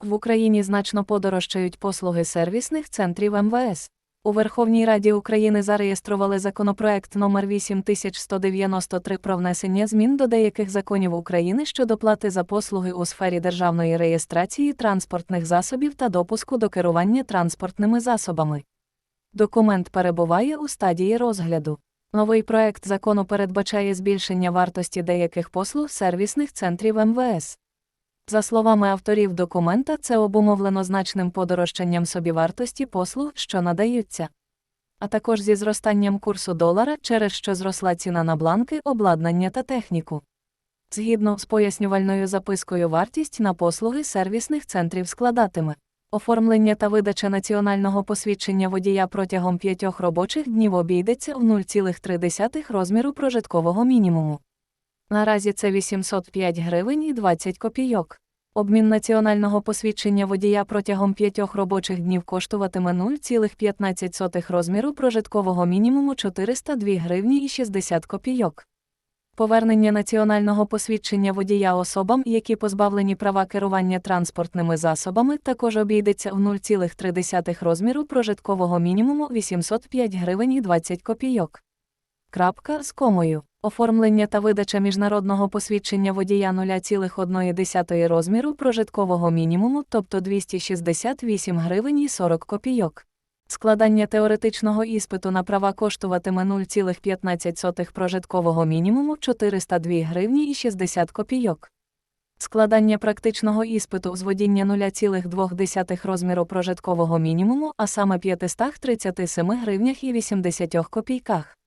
В Україні значно подорожчають послуги сервісних центрів МВС. У Верховній Раді України зареєстрували законопроект номер 8193 про внесення змін до деяких законів України щодо плати за послуги у сфері державної реєстрації транспортних засобів та допуску до керування транспортними засобами. Документ перебуває у стадії розгляду. Новий проект закону передбачає збільшення вартості деяких послуг сервісних центрів МВС. За словами авторів документа, це обумовлено значним подорожчанням собівартості послуг, що надаються, а також зі зростанням курсу долара, через що зросла ціна на бланки, обладнання та техніку. Згідно з пояснювальною запискою, вартість на послуги сервісних центрів складатиме оформлення та видача національного посвідчення водія протягом п'ятьох робочих днів обійдеться в 0,3 розміру прожиткового мінімуму. Наразі це 805 гривень і 20 копійок. Обмін національного посвідчення водія протягом п'ятьох робочих днів коштуватиме 0,15 розміру прожиткового мінімуму 402 гривні і 60 копійок. Повернення національного посвідчення водія особам, які позбавлені права керування транспортними засобами, також обійдеться в 0,3 розміру прожиткового мінімуму 805 гривень і 20 копійок. Крапка з комою. Оформлення та видача міжнародного посвідчення водія 0,1 розміру прожиткового мінімуму, тобто 268 гривень і 40 копійок. Складання теоретичного іспиту на права коштуватиме 0,15 прожиткового мінімуму 402 гривні і 60 копійок. Складання практичного іспиту з водіння 0,2 розміру прожиткового мінімуму, а саме 537 гривнях і 80 копійках.